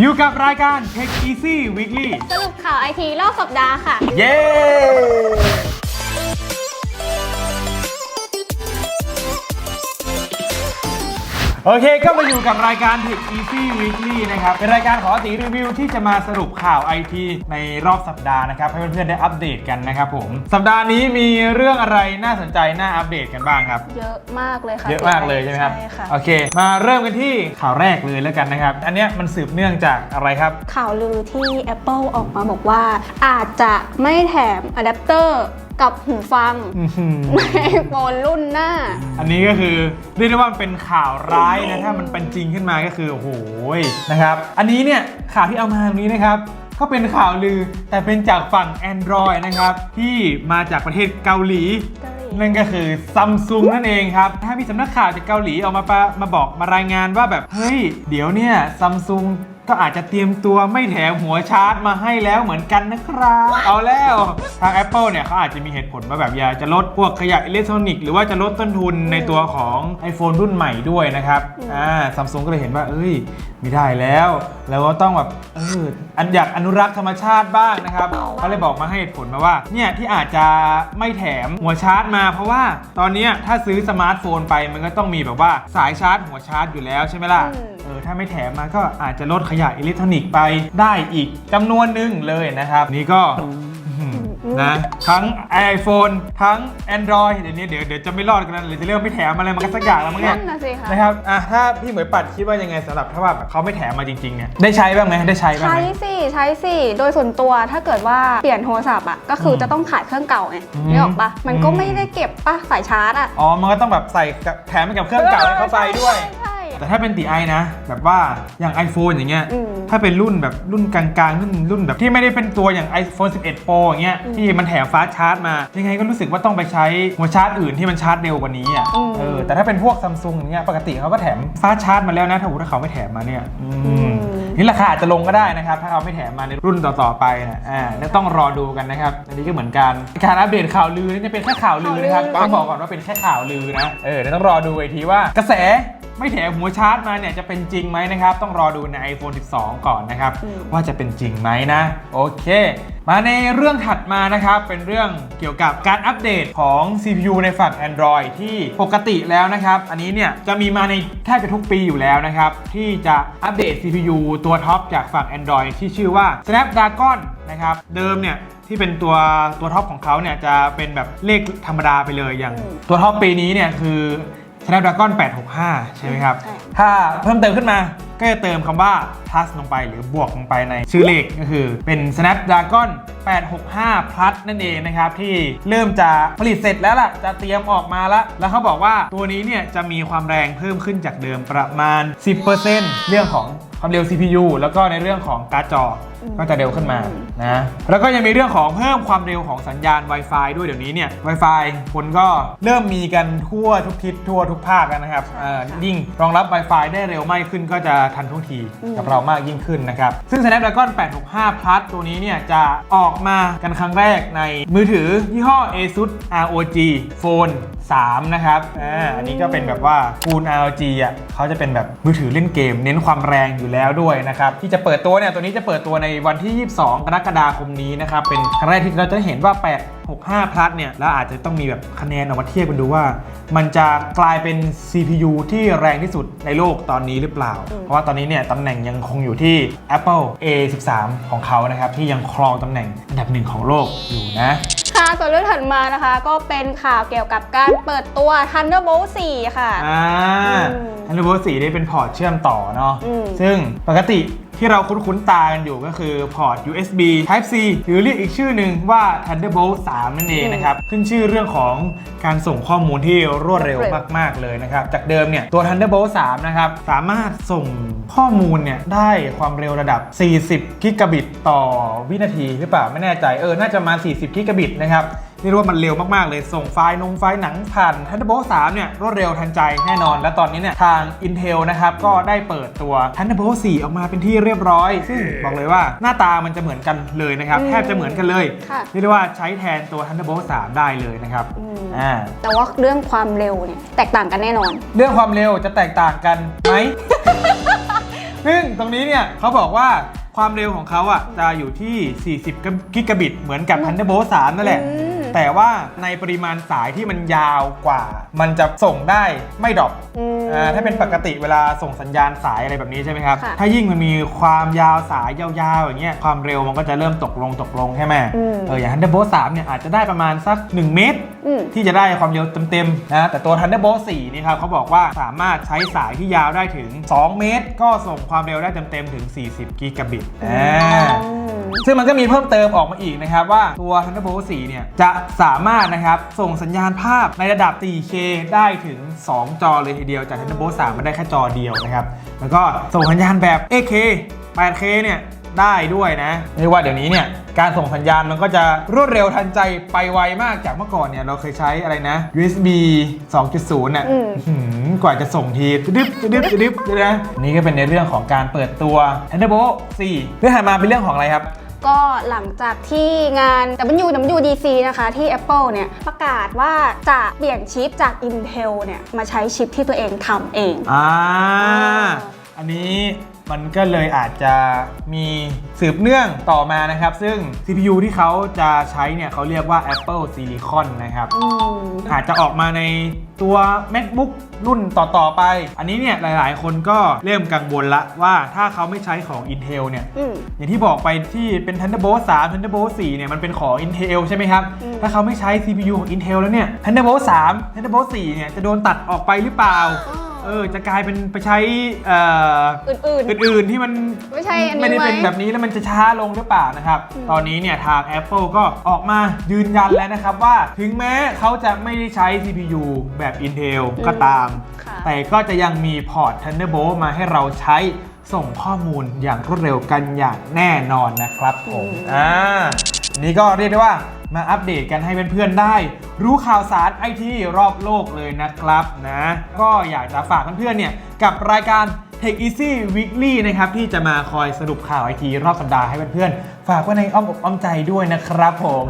อยู่กับรายการ Tech Easy Weekly สรุปข่าวไอทีรอบสัปดาห์ค่ะ เย้ โอเคก็มาอยู่กับรายการ Tech Easy Weekly นะครับ เป็นรายการขอตีรีวิวที่จะมาสรุปข่าวไอทีในรอบสัปดาห์นะครับ ให้เพื่อนๆได้อัปเดตกันนะครับผม สัปดาห์นี้มีเรื่องอะไรน่าสนใจ น่าอัปเดตกันบ้างครับ เยอะมากเลยค่ะเยอะมากเลยใช่ไหมครับ ใช่ค่ะ โอเค มาเริ่มกันที่ข่าวแรกเลยแล้วกันนะครับ อันเนี้ยมันสืบเนื่องจากอะไรครับ ข่าวลือที่ Apple ออกมาบอกว่า อาจจะไม่แถมอะแดปเตอร์ กับหูฟังอื้อหือในโฟนรุ่นหน้า อันนี้ก็คือเรียกได้ว่ามันเป็นข่าวร้ายนะถ้ามันเป็นจริงขึ้นมาก็คือโอ้โหนะครับ อันนี้เนี่ยข่าวที่เอามาตรงนี้นะครับ ก็เป็นข่าวลือแต่เป็นจากฝั่ง Android นะครับ ที่มาจากประเทศเกาหลี เกาหลี นั่นก็คือซัมซุงนั่นเองครับ ถ้ามีสำนักข่าวจากเกาหลีออกมาปะมาบอกมารายงานว่าแบบ เฮ้ย เดี๋ยวเนี่ยซัมซุงก็อาจจะเตรียมตัวไม่แถมหัวชาร์จมาให้แล้วเหมือนกันนะครับ เอาแล้วทาง Apple เนี่ยเขาอาจจะมีเหตุผลว่าแบบอยากจะลดพวกขยะอิเล็กทรอนิกส์หรือว่าจะลดต้นทุนในตัวของ iPhone รุ่นใหม่ด้วยนะครับอ่าซัมซุงก็เลยเห็นว่า เอ้ยไม่ได้แล้วแล้วก็ต้องแบบเอออันอยากอนุรักษ์ธรรมชาติบ้างนะครับเขาเลยบอกมาให้เหตุผลมาว่าเนี่ยที่อาจจะไม่แถมหัวชาร์จมา เพราะว่าตอนเนี้ยถ้าซื้อสมาร์ทโฟนไปมันก็ต้องมีแบบว่าสายชาร์จหัวชาร์จอยู่แล้วใช่ไหมล่ะ อืมเออถ้าไม่แถมมาก็อาจจะลดขยะอิเล็กทรอนิกส์ไปได้อีกจำนวนหนึ่งเลยนะครับ นี่ก็อื้อหือนะทั้ง iPhone ทั้ง Android เดี๋ยวนี้เดี๋ยวเดี๋ยวจะไม่รอดกันแล้วหรือจะเริ่มไม่แถมอะไรมากันสักอย่างแล้วมั้งเนี่นั่ยนนะสิคะนะครับอะถ้าพี่เหมยปัดคิดว่ายังไงสำหรับถ้าว่าแบบเขาไม่แถมมาจริงๆเนี่ยได้ใช้บ้างไหมได้ใช้บ้างใช้ไหมสิใช้สิโดยส่วนตัวถ้าเกิดว่าเปลี่ยนโทรศัพท์อะก็คืออมจะต้องขายเครื่องเก่าไงอืมนี่ออกปะมันก็อืม ไม่ได้เก็บปะสายชาร์จอะอ๋อมันก็ต้องแบบใส่กับแถมไปกับเครื่องเก่าให้เข้าไปด้วย ใช่ใช่ แต่ถ้าเป็นตีไอนะ แบบว่าอย่าง iPhone อย่างเงี้ย อืม ถ้าเป็นรุ่นแบบรุ่นกลางๆรุ่นรุ่นแบบที่ไม่ได้เป็นตัวอย่าง iPhone 11 Pro อย่างเงี้ยอืมที่มันแถมฟาสต์ชาร์จมา ยังไงก็รู้สึกว่าต้องไปใช้หัวชาร์จอื่นที่มันชาร์จเร็วกว่านี้อะอืมเออแต่ถ้าเป็นพวกซัมซุงอย่างเงี้ยปกติเขาก็แถมฟาสต์ชาร์จมาแล้วนะถ้าถ้าเขาไม่แถมมาเนี่ยอืมนี่ราคาอาจจะลงก็ได้นะครับ ถ้าเขาไม่แถมมาในรุ่นต่อๆไปนะอ่าแล้วต้องรอดูกันนะครับอันนี้ก็เหมือนกันการอัปเดตข่าวลือนี่เป็นแค่ข่าวลือนะครับข่าวลือต้องบอกก่อนว่าเป็นแค่ข่าวลือนะ เออเดี๋ยวต้องรอดูอีกทีว่ากระแส ไม่แถมหัวชาร์จมาเนี่ยจะเป็นจริงไหมนะครับ ต้องรอดูใน iPhone 12 ก่อนนะครับ ว่าจะเป็นจริงไหมนะ โอเค มาในเรื่องถัดมานะครับ เป็นเรื่องเกี่ยวกับการอัปเดตของ CPU ในฝั่ง Android ที่ปกติแล้วนะครับ อันนี้เนี่ยจะมีมาในแทบจะทุกปีอยู่แล้วนะครับ ที่จะอัปเดต CPU ตัวท็อปจากฝั่ง Android ที่ชื่อว่า Snapdragon นะครับ เดิมเนี่ยที่เป็นตัวตัวท็อปของเขาเนี่ยจะเป็นแบบเลขธรรมดาไปเลยอย่างอืมตัวท็อปปีนี้เนี่ยคือ Snapdragon 865 ใช่ไหมครับ ใช่ ถ้าเพิ่มเติมขึ้นมาก็จะเติมคำว่า plus ลงไปหรือบวกลงไปในชื่อเลขก็คือเป็น Snapdragon 865 plus นั่นเองนะครับ ที่เริ่มจะผลิตเสร็จแล้วล่ะ จะเตรียมออกมาแล้ว แล้วเขาบอกว่าตัวนี้เนี่ยจะมีความแรงเพิ่มขึ้นจากเดิมประมาณ 10%เรื่องของความเร็ว CPU แล้วก็ในเรื่องของการ์ดจออมก็จะเร็วขึ้นมานะแล้วก็ยังมีเรื่องของเพิ่มความเร็วของสัญญาณ Wi-Fi ด้วยเดี๋ยวนี้เนี่ย Wi-Fi คนก็เริ่มมีกันทั่วทุกทิศทั่วทุกภาคแล้วนะครับเอ่อยิ่งรองรับ Wi-Fi ได้เร็วมากขึ้นก็จะทันท่วงทีอืมกับเรามากยิ่งขึ้นนะครับซึ่ง Snapdragon 865 Plus ตัวนี้เนี่ยจะออกมากันครั้งแรกในมือถือยี่ห้อ ASUS ROG Phone 3 นะครับอ่าอันนี้ก็เป็นแบบว่า Full ROG อะเขาจะเป็นแบบมือถือเล่นเกม เน้นความแรงอยู่แล้วด้วยนะครับที่จะเปิดตัวเนี่ยตัวนี้จะเปิดตัวในวันที่ 22 กรกฎาคมนี้นะครับเป็นครั้งแรกที่เราจะเห็นว่า 865 Plus เนี่ยแล้วอาจจะต้องมีแบบคะแนนออกมาเทียบกันดูว่า มันจะกลายเป็น CPU ที่แรงที่สุดในโลกตอนนี้หรือเปล่าอืมเพราะว่าตอนนี้เนี่ยตำแหน่งยังคงอยู่ที่ Apple A13 ของเขานะครับที่ยังครองตำแหน่งอันดับหนึ่งของโลกอยู่นะค่ะส่วนเรื่องถัดมานะคะ ก็เป็นข่าวเกี่ยวกับการเปิดตัว Thunderbolt 4 ค่ะอ่า อืมอันนี้โบสีได้เป็นพอร์ตเชื่อมต่อเนาะ อืม ซึ่งปกติที่เราคุ้นๆตากันอยู่ก็คือพอร์ต USB Type C หรือเรียกอีกชื่อหนึ่งว่า Thunderbolt 3 นั่นเองนะครับ ขึ้นชื่อเรื่องของการส่งข้อมูลที่รวดเร็วมาก ๆ เลยนะครับ จากเดิมเนี่ยตัว Thunderbolt 3 นะครับ สามารถส่งข้อมูลเนี่ยได้ความเร็วระดับ 40 กิกะบิตต่อวินาทีหรือเปล่าไม่แน่ใจเออน่าจะมา 40 กิกะบิตนะครับ เรียกว่ามันเร็วมาก ๆ เลย ส่งไฟล์นงไฟล์หนังผ่าน Thunderbolt 3 เนี่ย รวดเร็วทันใจแน่นอน และตอนนี้เนี่ย ทาง Intel นะครับ ก็ได้เปิดตัว Thunderbolt 4 ออกมาเป็นที่เรียบร้อย ซึ่งบอกเลยว่าหน้าตามันจะเหมือนกันเลยนะครับอืมแทบจะเหมือนกันเลยค่ะเรียกได้ว่าใช้แทนตัว Thunderbolt 3 ได้เลยนะครับอืมอ่าแต่ว่าเรื่องความเร็วเนี่ยแตกต่างกันแน่นอน เรื่องความเร็วจะแตกต่างกันไหมซึ่งตรงนี้เนี่ยเขาบอกว่าความเร็วของเขาอะจะอยู่ที่ 40 กิกะบิต เหมือนกับ Thunderbolt 3 นั่นแหละอืม แต่ว่าในปริมาณสายที่มันยาวกว่า มันจะส่งได้ไม่ดรอปอืม อ่าถ้าเป็นปกติเวลาส่งสัญญาณสายอะไรแบบนี้ใช่ไหมครับ ค่ะ ถ้ายิ่งมันมีความยาวสายยาวๆอย่างเงี้ยความเร็วมันก็จะเริ่มตกลงตกลงใช่ไหมอืมเอออย่าง Thunderbolt 3เนี่ยอาจจะได้ประมาณสัก 1 เมตร อืม ที่จะได้ความเร็วเต็มๆนะแต่ตัว Thunderbolt 4 นี่ครับเขาบอกว่าสามารถใช้สายที่ยาวได้ถึง 2 เมตร ก็ส่งความเร็วได้เต็มๆ ถึง 40 กิกะบิตอ่าอืม ซึ่งมันก็มีเพิ่มเติมออกมาอีกนะครับว่าตัว Thunderbolt 4 เนี่ย จะสามารถนะครับ ส่งสัญญาณภาพในระดับ 4K ได้ถึง 2 จอเลยทีเดียว จาก Thunderbolt 3 มันได้แค่จอเดียวนะครับ แล้วก็ส่งสัญญาณแบบ 8K 8K เนี่ยได้ด้วยนะเรียกว่าเดี๋ยวนี้เนี่ยการส่งสัญญาณมันก็จะรวดเร็วทันใจไปไวมากจากเมื่อก่อนเนี่ยเราเคยใช้อะไรนะ USB 2.0น่ะ กว่าจะส่งทีดึ๊บดึ๊บดึ๊บนะนี่ก็เป็นในเรื่องของการเปิดตัว Thunderbolt 4เรื่องถัดมาเป็นเรื่องของอะไรครับก็หลังจากที่งาน WWDC นะคะ ที่ Apple เนี่ย ประกาศว่าจะเปลี่ยนชิปจาก Intel เนี่ย มาใช้ชิปที่ตัวเองทำเอง อ่าาอันนี้ มันก็เลยอาจจะมีสืบเนื่องต่อมานะครับ ซึ่ง CPU ที่เขาจะใช้เนี่ยเขาเรียกว่า Apple Silicon นะครับ อืม อาจจะออกมาในตัว MacBook รุ่นต่อ ๆ ไป อันนี้เนี่ยหลายๆ คนก็เริ่มกังวลละว่าถ้าเขาไม่ใช้ของ Intel เนี่ย อืม อย่างที่บอกไปที่เป็น Thunderbolt 3 Thunderbolt 4 เนี่ย มันเป็นของ Intel ใช่ไหมครับ อืม ถ้าเขาไม่ใช้ CPU ของ Intel แล้วเนี่ย Thunderbolt 3 Thunderbolt 4 เนี่ย จะโดนตัดออกไปหรือเปล่า เออจะกลายเป็นไปใช้เอ่ออื่นๆอื่นๆที่มันไม่ใช่อันนี้ไม่ได้เป็นไหมแบบนี้แล้วมันจะช้าลงหรือเปล่านะครับอืมตอนนี้เนี่ยทาง Apple ก็ออกมายืนยันแล้วนะครับว่าถึงแม้เขาจะไม่ได้ใช้ CPU แบบ Intel ก็ตาม ค่ะ แต่ก็จะยังมีพอร์ต Thunderbolt มาให้เราใช้ส่งข้อมูลอย่างรวดเร็วกันอย่างแน่นอนนะครับผมอืมอ่า นี่ก็เรียกได้ว่ามาอัปเดตกันให้เพื่อนๆได้ รู้ข่าวสารไอทีรอบโลกเลยนะครับนะก็อยากจะฝากเพื่อนๆเนี่ยกับรายการ Tech Easy Weekly นะครับที่จะมาคอยสรุปข่าวไอทีรอบสัปดาห์ให้เพื่อนๆฝากไว้ในอ้อมอกอ้อมใจด้วยนะครับผม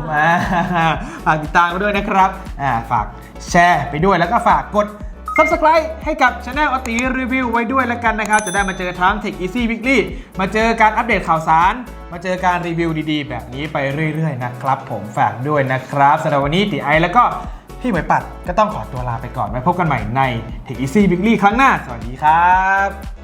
ฝากติดตามกันด้วยนะครับอ่าฝากแชร์ไปด้วยแล้วก็ฝากกด Subscribe ให้กับช anel อติรีวิวไว้ด้วยแล้วกันนะครับ จะได้มาเจอทั้ง Tech Easy Weekly มาเจอการอัปเดตข่าวสาร มาเจอการรีวิวดีๆ แบบนี้ไปเรื่อยๆนะครับ ผมฝากด้วยนะครับสำหรับวันนี้ตีไอแล้วก็พี่หมวยปัดก็ต้องขอตัวลาไปก่อนไว้พบกันใหม่ใน Tech Easy Weekly ครั้งหน้า สวัสดีครับ